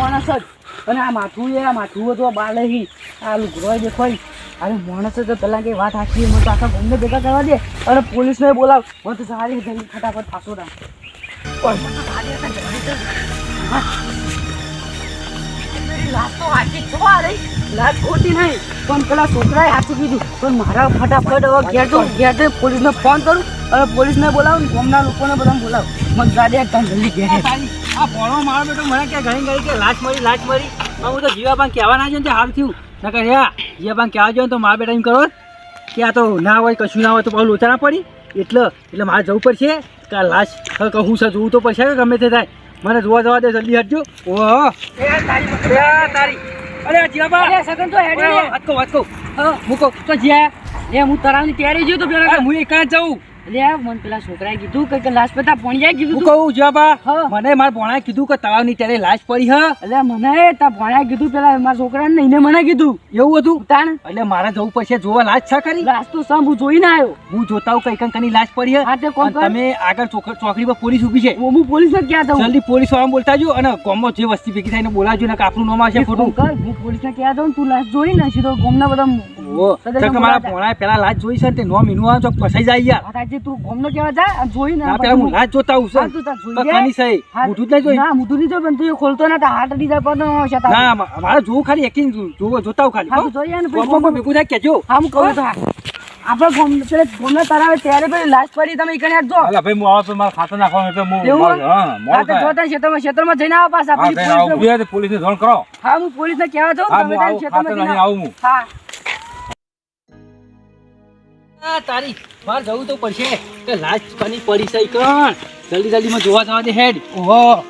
માણસ જ. અને આ માથું એ આ માથું તો બાળ હી આ લુગડો દેખોય. અરે માણસ તો પેલા કઈ વાત આખી મને તો આખા ગમને ભેગા કરવા દે. અને પોલીસને બોલાવ. મને તો સારી જલ્દી ફટાફટ પાછો રાખ લાજ તો હાચી છો આ ખોટી નહીં. પણ પેલા છોકરાએ સાચું કીધું. પણ મારા ફટાફટ હવે ઘેર ઘેર પોલીસ પોલીસને ફોન કરું. અને પોલીસને બોલાવો ને ગામના લોકોને બધાને બોલાવો. મને ગાડી એકદમ જલ્દી ઘેર. આ તારી મારો બેટો મને કે ઘણી ગઈ કે લાશ મળી લાશ મળી પણ હું તો જીવાબાન કહેવા ના જોઈએ ને હાલ થયું. નકર યા જીવાબાન કહેવા જોઈએ ને તો મારા બેટા એમ કરો કે આ તો ના હોય કશું ના હોય તો લોચા ના પડી. એટલે એટલે મારે જવું પડશે. કે આ લાશ હવે કહું છે જોવું તો પડશે કે ગમે તે થાય. મને જોવા જવા દે જલ્દી હટજો. ઓહો. તારી અરે જીવાબા અરે સગન તો હેડી રે. વાતકો વાતકો મૂકો. તો જ્યાં એ હું તારાની તૈયારી જોઈ તો પેલા અરે હું એકા જ જાઉં. એટલે મને પેલા છોકરાએ કીધું કે- લાશ પતા ભણ્યા કીધું કહું જીવાબા હા. મને મારા ભોણાએ કીધું કે તળાવની ત્યારે લાશ પડી હ. એટલે મને તા ભણ્યા કીધું પેલા મારા છોકરાને નહીં મને કીધું. એવું હતું? તાણ એટલે મારે જવું પડશે જોવા લાશ છે ખરી? લાશ તો સમ હું જોઈને આવ્યો. હું જોતા હું કઈ કંકની લાશ પડી હે. તે કોણ તમે આગળ ચોક- ચોકડી પર પોલીસ ઊભી છે. હું પોલીસને ક્યાં જાઉં? જલ્દી પોલીસવાળા બોલતા જો અને ગામમાં જે વસ્તી ભેગી થઈને બોલાવજો ને આપણું નામ આવશે ખોટું. હું પોલીસ ને ક્યાં જાઉં? તું લાશ જોઈ ને સીધો ગોમના બધા મારા પોણા ભોણાએ પેલા લાશ જોઈ છે ને તે નોમ આવે ચોક ફસાઈ જાય યાર આજે તું ગોમનો કેવા જા અને જોઈ ને આ પેલા હું ના જોતા હું સર તું જોઈ લે. કની સહી હા, જ ના જોઈ? ના મુઠું નહીં જોઈ પણ તું ખોલતો ના તા હાટ અડી જાય પણ છે તા ના મારે જોવું ખાલી એકી જોવો જોતા હું ખાલી હા. જોઈએ ને ગામમાં ભેગું થાય કેજો હા હું કહું તો. આપણે ગોમ પેલે ગોમના તરાવે ત્યારે પેલી લાશ પડી તમે ઈ કણે જો. અલા ભાઈ હું આવો તો મારે ખાતર નાખવાનું એટલે હું હા હા મોડું તો. જોતા ક્ષેત્રમાં ક્ષેત્રમાં જઈને આવો પાછા પોલીસને- બે પોલીસને જાણ કરો. હા હું પોલીસને કહેવા જાઉં તમે ક્ષેત્રમાં જઈને આવું હું. હા. આ તારી બહાર જવું તો પડશે. કે લાશ પાણી પડી છે કણ જલ્દી જલ્દી માં જોવા જવા દે હેડ. ઓહો.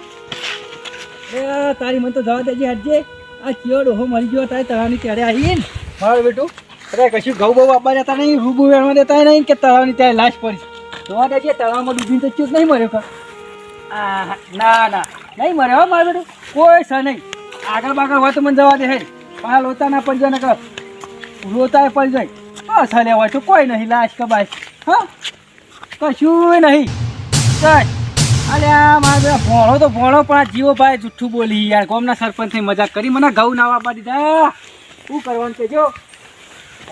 એ તારી મને તો જવા દેજે હેડજે આ ચિયોડ ઓહો મરી ગયો તારે તળાવની ત્યારે આવી ને મારું બેટું. અરે કશું ઘઉં બહુ આપવા જતા નહીં રૂબુ વેણવા દેતા નહીં કે તળાવની ત્યારે લાશ પડી. જોવા દેજે તળાવમાં ડૂબીને તો ચૂક નહીં મર્યો કા? આ ના ના. નહીં મર્યો હો મારું બેટું. કોઈ છે નહીં. આગળ બાગળ હોય તો મને જવા દે હેડ. પણ આ લોતા ના પડી જાય ને કર લોતા પડી જાય. હલે હોય તો કોઈ નહીં, લાશ કબાશ હા? કશું નહીં. અલ્યા મારે ભોણો તો ભોણો પણ આ જીવો ભાઈ જુઠ્ઠું બોલી યાર. ગામના સરપંચ થઈ મજાક કરી મને ઘઉં ના વાપા દીધા. શું કરવાનું છે, જો?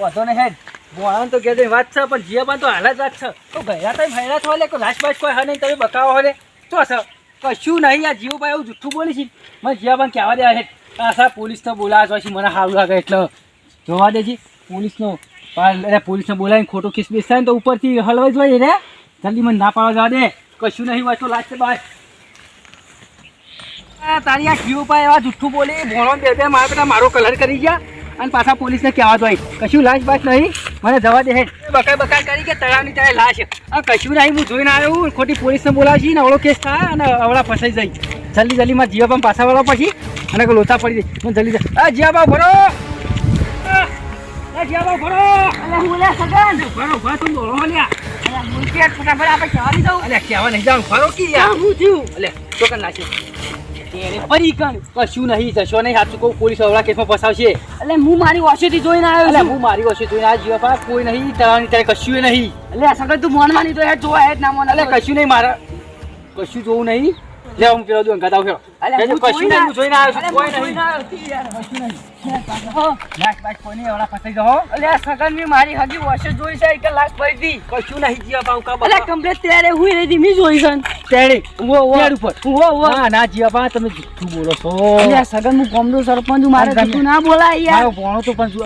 વાંધો ને હેડ. ભોણાને તો કહેતો વાત છે, પણ જીવા તો હાલ જ વાત છે. તો ગયા તમે ફેરા થવા લે કોઈ લાશ બાશ કોઈ હા નહીં, તમે બકાવો હોય તો છે કશું નહીં, આ જીવો ભાઈ એવું જુઠ્ઠું બોલી છે. મને જીવા પણ કહેવા દે હેડ. આ સા પોલીસ તો બોલાવા છે મને સારું લાગે, એટલે જોવા દેજી. પોલીસનો અરે પોલીસને બોલાવીને ખોટો કેસ બેસાય તો ઉપરથી હલવાઈ જોઈએ રે જલ્દી મને ના પાડવા જવા દે. કશું નહીં વાંચો લાગશે બાય. તારી આ જીવ પાસે એવા જુઠ્ઠું બોલી ભોણો બે બે મારા બેટા મારો કલર કરી ગયા અને પાછા પોલીસને કહેવા જોઈએ કશું લાશ બાશ નહીં. મને જવા દે. બકાય બકાય કરી કે તળાવની તારે લાશ. આ કશું નહીં, હું જોઈને આવ્યો ખોટી પોલીસને બોલાવશી ને અવળો કેસ થાય અને અવળા ફસાઈ જાય. જલ્દી જલ્દી માં જીવા પણ પાછા વળવા પછી અને લોચા પડી જાય. મને જલ્દી જલ્દી આ જીવા ભરો. કશું નહીં જશો નહીં. સાચું કહું પોલીસ અવળા કેસમાં ફસાવશે. એટલે હું મારી ઓછેથી જોઈને આવ્યો એટલે હું મારી વચ્ચે જોઈને આ જીવા કોઈ નહીં તળાવની તારે કશું નહીં. એટલે સગન તું મોન માની તો યાર જોવા જ ના મોન એટલે કશું નહીં મારા કશું જોવું નહીં. લે હું પેલો દઉં ગાતા અલ્યા, હું કશું નહીં હું જોઈને આવ્યો છું. કોઈ નહીં. લાખ બાખ કોઈ નહીં ઓલા ફસાઈ જાઓ અલ્યા સગન મેં મારી હગી વર્ષે જોઈ છે એક લાખ ભરી દી. કશું નહીં જીવા પા કા અલ્યા કમ્પ્લેટ ત્યારે હું હતી મી જોઈ છે તેડી વો વો તેડ ઉપર. વો વો ના ના જીવા તમે જુઠ્ઠું બોલો છો. અલ્યા સગન હું કોમનો સરપંચ છું મારે તમે- ના બોલાય યાર. મારો ભોણો તો પણ શું,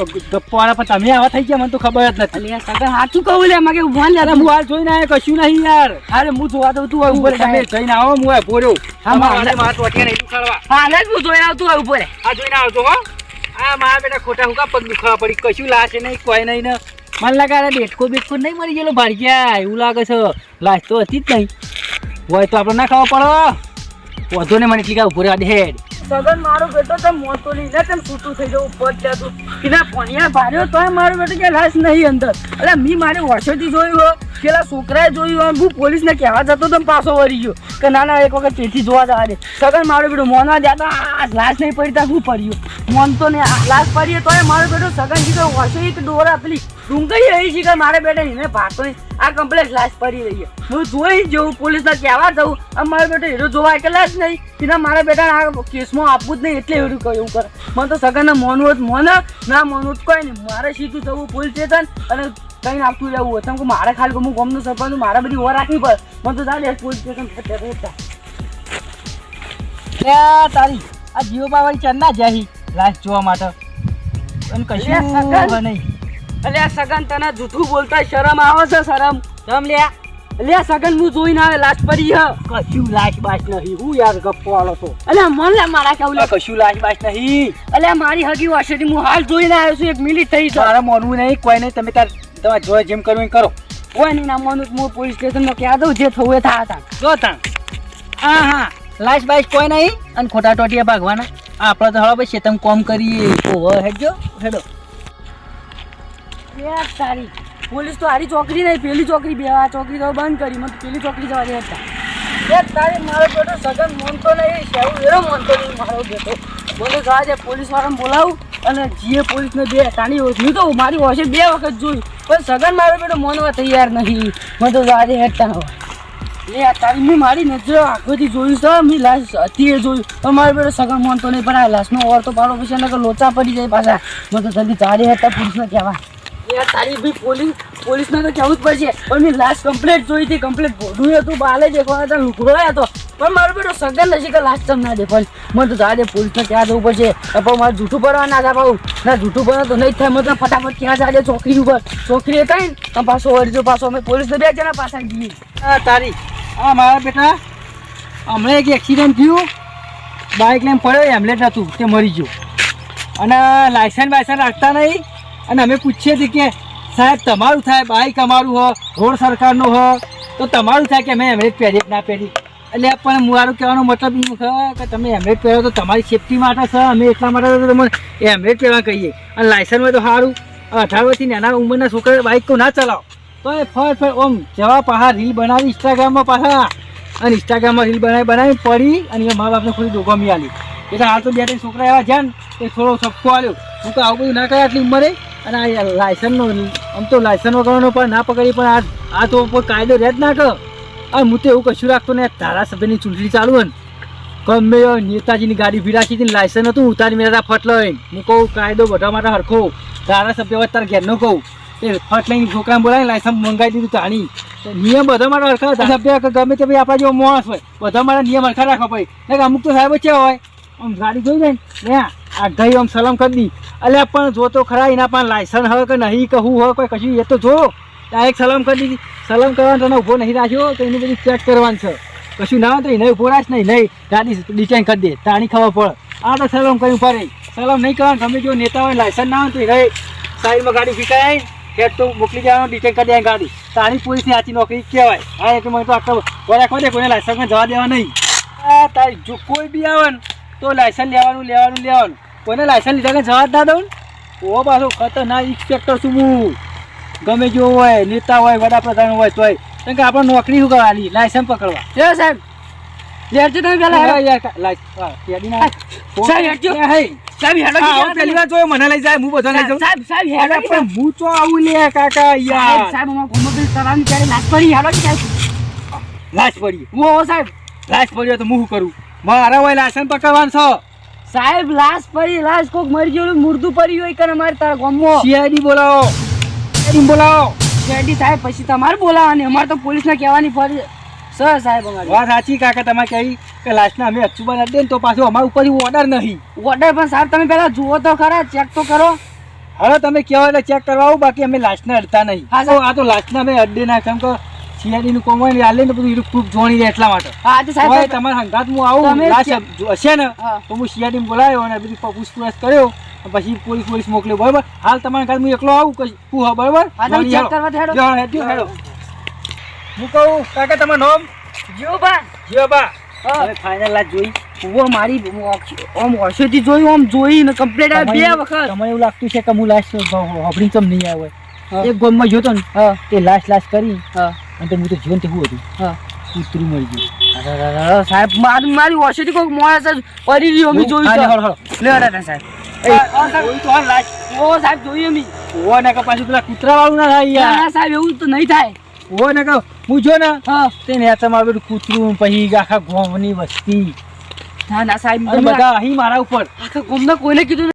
પણ તમે આવા થઈ ગયા મને તો ખબર જ નથી. અલ્યા સગન સાચું કહું લે માગે ઉભાન અરે હું હાલ જોઈને આવ્યો કશું નહીં યાર. અરે હું જોવા દઉં તું ઉપર ઉપર તમે જઈને આવો હું આ ભોર્યો હા, તમારા મારા ટોટિયા નહીં દુખાડવા. હા ને હું જોઈને આવતું હવે ઉપર. આ જોઈને આવજો હો. આ મારા બેટા ખોટા હુકા પગ દુખાવા પડી કશું લાશે નહીં કોઈ નહીં ને. મને લાગે બેઠકો બેટકો બેટકો નહીં મરી ગયેલો ભાડ્યા એવું લાગે છે. લાશ તો હતી જ નહીં. હોય તો આપણે ના ખાવા પડો વધુ ને મને કાંઈ ઊભો રહ્યા હેડ. સગન મારો બેટો તો મોતો લઈને તેમ છૂટું થઈ જવું ઉપર ત્યાં તું કીધા પોણિયા ભાર્યો, તોય મારો બેટો કે લાશ નહીં અંદર. એટલે મી મારી વર્ષોથી જોયું, હો. પેલા છોકરાએ જોયું હોય હું પોલીસને કહેવા જતો તો પાછો વળી ગયો. કે ના ના, એક વખત તેથી જોવા જવા દે. સગન મારો બેટો મોનવા જ્યાં તો આ લાશ નહીં પડી ત્યાં હું પડ્યો મોન તો ને લાશ પડીએ તોય મારો બેટો સગન જીતો વર્ષો એક ડોરા પેલી ડુંગળી રહી છે કે મારે બેટા એને ભાતો નહીં આ કમ્પ્લેટ લાશ પડી રહી હું જોઈ જવું પોલીસને કહેવા જવું આમ મારો બેટો હીરો જોવા કે જ નહીં. એના મારા બેટા આ કેસમાં આપવું જ નહીં એટલે એવું કહ્યું કરે. મને તો સગનને મોનવું તો ના મોનવું કોઈ નહીં. મારે સીધું જવું, પોલીસ સ્ટેશન અને કઈ આપતું જવું હોય. કે મારે ખાલી હું ગમનું સરપંચ છું, મારે બધી ઓર રાખવી પડે. મને તો ચાલે પોલીસ સ્ટેશન તારી આ જીઓ બાબા ચંદા જાહી લાસ્ટ જોવા માટે. અને કશું નહીં. અલે આ સગન તને જૂઠું બોલતા શરમ આવે છે શરમ? તમ લે અલે આ સગન હું જોઈને આવે લાશ પડી હ. કશું લાશ બાશ નહીં. હું યાર ગપ્પો વાળો તો. અલ્યા મન લે મારા કેવું લે. કશું લાશ બાશ નહીં. અલ્યા મારી હગી વાસેથી હું હાલ જોઈને આવ્યો છું એક મિનિટ થઈ છે મારે મોનવું નહીં કોઈ નહીં. તમે તાર તમારે જોયે જેમ કરવું કરો. કોઈ નહીં મનુ હું પોલીસ સ્ટેશનમાં કહી દઉં જે થવું એ થા થાય જો તા હા હા લાશ બાઈશ કોઈ નહીં અને ખોટા ટોટિયા ભાગવાના. આપણે તો હવે પછી તમે કોમ કરીએ. ઓહો હેડજો, હેડો. એ તારી. પોલીસ તો હારી ચોકડી નહીં, પેલી ચોકડી બે, આ ચોકડી તો બંધ કરી, મને પેલી ચોકડી જવા દે હતા. એ તારી, મારો બેટો સગન મોનતો નહીં, શેવું એરો મોનતો નહીં, મારો બેટો. બોલો જવા દે પોલીસ વાળાને બોલાવું અને જીએ પોલીસને બે તાણી હું તો મારી હોશે બે વખત જોયું. પણ સગન મારો બેટો મોનવા તૈયાર નથી મને તો જવા હેઠતા હોય એ તારી મેં મારી નજર આંખોથી જોયું છે, મેં લાશ હતી એ જોયું. પણ મારો બેટો સગન મોનતો નહીં પણ આ લાશનો ઓર તો પાડો પછી એને લોચા પડી જાય પાછા. મને તો જલ્દી ચારે હેઠતા પોલીસને કહેવા. યાર તારી બી પોલીસ પોલીસને તો કહેવું જ પડશે. પણ મેં લાસ્ટ કમ્પ્લેટ જોઈ હતી કમ્પ્લેટ ભોડું હતું, બાલે દેખવા હતા લુકડો હતો. પણ મારો બેટો સગન નથી કે લાસ્ટ ના દે પણ મને તો તારે પોલીસ ને ક્યાં જવું પડશે. પણ મારે જૂઠું પડવા ના થાય ભાઉ ના, જૂઠું પડે તો નહીં થાય. મને ફટાફટ ક્યાં જાય ચોકડી ઉપર, ચોકડી કઈ તમે પાછો વળજો પાછો અમે પોલીસને બે જણા પાછા જઈએ. તારી. આ મારા બેટા. હમણાં એક એક્સિડન્ટ થયું. બાઇક લઈને પડ્યો એમ્બુલેટ હતું, તે મરી ગયો. અને લાયસન્સ બાયસન્સ રાખતા નહીં. અને અમે પૂછીએ છીએ કે, સાહેબ, તમારું થાય બાઇક અમારું હો, રોડ સરકારનો હો. તો તમારું થાય કે અમે એમ્બુલેટ પહેરી ના પહેરી એટલે પણ મારું કહેવાનો મતલબ એમ છે કે તમે એમ્બુલેટ પહેરો તો તમારી સેફટી માટે છે, અમે એટલા માટે તો તમે એમ્બુલેટ પહેરવા કહીએ. અને લાયસન્સ તો સારું. અઢાર વર્ષથી નાના ઉંમરના છોકરા બાઇક તો ના ચલાવો. તો એ ફર ફર ઓમ જવા પાછા રીલ બનાવી ઇન્સ્ટાગ્રામમાં પાછા. અને ઇન્સ્ટાગ્રામમાં રીલ બનાવી બનાવી પડી અને એ મા બાપને ખોલી દોગમી આલી એટલે હાલ તો બે ત્રણ છોકરા એવા છે ને, એ થોડો સપકો આવ્યો હું તો આવું બધું ના કરે આટલી ઉંમરે. અને આ લાયસન્સનો આમ તો લાયસન્સ વગરનો પણ ના પકડી પણ આ આ તો કાયદો રહે જ ના કર. અને હું એવું કશું રાખતો ને ધારાસભ્યની ચૂંટણી ચાલુ હોય ગમે નેતાજીની ગાડી ભીરાશી હતી લાયસન્સ હતું, ઉતારી મેળા ફટ લઈને હું કહું, કાયદો બધા માટે હરખો. ધારાસભ્ય હોય તારા ઘેરનો કહું. એ ફટ લઈને છોકરાને બોલાવીને લાયસન્સ મંગાવી દીધું તાણી નિયમ બધા માટે હરખા ધારાસભ્ય કે ગમે તે ભાઈ આપણા જેવો માણસ હોય, બધા મારા નિયમ હરખા રાખવા નહીં કે અમુક તો સાહેબ છે હોય. આમ ગાડી જોઈ જાય ને આ ગઈ આમ સલામ કરી દી. અલ્યા પણ જો તો ખરા, એના પણ લાયસન્સ હોય કે નહીં કે હું હોય કોઈ કશું, એ તો જો. ડાયરેક્ટ સલામ કરી દીધી. સલામ કરવાનો તને ઊભો નહીં રાખ્યો, તો એની બધી ચેક કરવાનું છે. કશું ના હોય તો એને ઊભો રાખ નહીં નહીં. ગાડી ડિઝાઇન કરી દે, તાણી ખબર પડે. આ તો સલામ કર્યું રહી સલામ નહીં કરવાનું, ગમે જો નેતા હોય લાયસન્સ ના હોય તો એને સાઈડમાં ગાડી ફીકાય હેડ તો મોકલી જવાનું ડિટેન કરી દે ગાડી. તાણી પોલીસની આચી નોકરી કહેવાય. હા, એટલે મને તો આટલો રાખવા દે કોઈને લાયસન્સમાં જવા દેવા નહીં. આ તારી જો કોઈ બી આવે ને, તો લાયસન્સ લેવાનું લેવાનું લેવાનું. કોઈને લાયસન્સ લીધા કે જવા જ ના દઉં ઓ પાછો ખતરનાક ઇન્સ્પેક્ટર છું હું. ગમે જો હોય નેતા હોય વડાપ્રધાન હોય તોય. કેમ કે આપણે નોકરી શું કરવાની? લાયસન્સ પકડવા. લે સાહેબ તમે પેલા હા, હા, ના. સાહેબ, હા, પહેલી વાર જોયો, મને લઈ જાય હું બધા લઈ જાઉં. સાહેબ સાહેબ હેડો પણ હું તો આવું લે કાકા યાર. સાહેબ ગામમાં પેલી તરાવની ત્યારે લાશ પડી હેડો સાહેબ લાશ પડી. ઓ સાહેબ? લાશ પડ્યો તો હું કરું? મારા હોય લાયસન્સ પકડવાનું છે. સાહેબ લાશ પડી લાશ કોક મરી ગયેલું મુર્દું પડ્યું હોય કે અમારે તારા ગમો સીઆઈડી બોલાવો. સીઆઈડી બોલાવો. શેરડી સાહેબ પછી તમારે બોલાવવાની. અમારે તો પોલીસને કહેવાની ફરજ સર સાહેબ અમારે. વાત સાચી કાકા તમે કહી કે લાસ્ટના અમે અચુબા ના દે ને તો પાછું અમારા ઉપર ઓર્ડર નહીં. ઓર્ડર પણ સાહેબ તમે પહેલાં જુઓ તો ખરા ચેક તો કરો. હવે તમે કહેવા એટલે ચેક કરવા આવું બાકી અમે લાસ્ટના અડતા નહીં. હા, તો આ તો લાસ્ટના અમે અડે ના કેમ કે સીઆઈડી નું કોમ હોય ને આલે ને બધું ખૂબ જોણી દે એટલા માટે. હા હવે સાહેબ તમારા હંગાત હું આવું હશે ને. તો હું સીઆઈડી બોલાવ્યો અને બધી પૂછપરછ કર્યો. પછી પોલીસ પોલીસ મોકલ્યો બરાબર? હાલ તમારા ઘર હું એકલો આવું કઈ હું હા બરાબર? હા તમે જોણી ચેક કરવા હેડો. હેડો, હેડો. હું કહું કાકા તમારું નામ? જો બા હવે ફાઇનલ લાશ જોઈ. ઓ મારી ઓમ વર્ષોથી જોયું આમ જોઈ ને કમ્પ્લીટ બે વખત. તમને એવું લાગતું છે કે હું લાસ્ટ હોભળી ચમ નહીં આવ્યો. એક ગોમમાં જોતો ને હા. તે લાસ્ટ લાસ્ટ કરી. હા. અને તો હું તો જીવન શું હતું. હા. કૂતરું મરી ગયું. અરે, અરે, અરે, સાહેબ મારી મારી વર્ષોથી કોઈક મોડા જ પડી રહ્યો અમે જોયું લે, સાહેબ. સાહેબ. ઓ જોઈએ અમે. ઓવા ના કે પાછું પેલા કૂતરા વાળું ના થાય યાર. સાહેબ એવું તો નહીં થાય. ઓ ને કહું હું ને. હા. તે ને તમારું બધું કૂતરું પછી આખા ગોમની વસ્તી. ના ના સાહેબ બધા અહીં મારા ઉપર. આખા ગામના કોઈને કીધું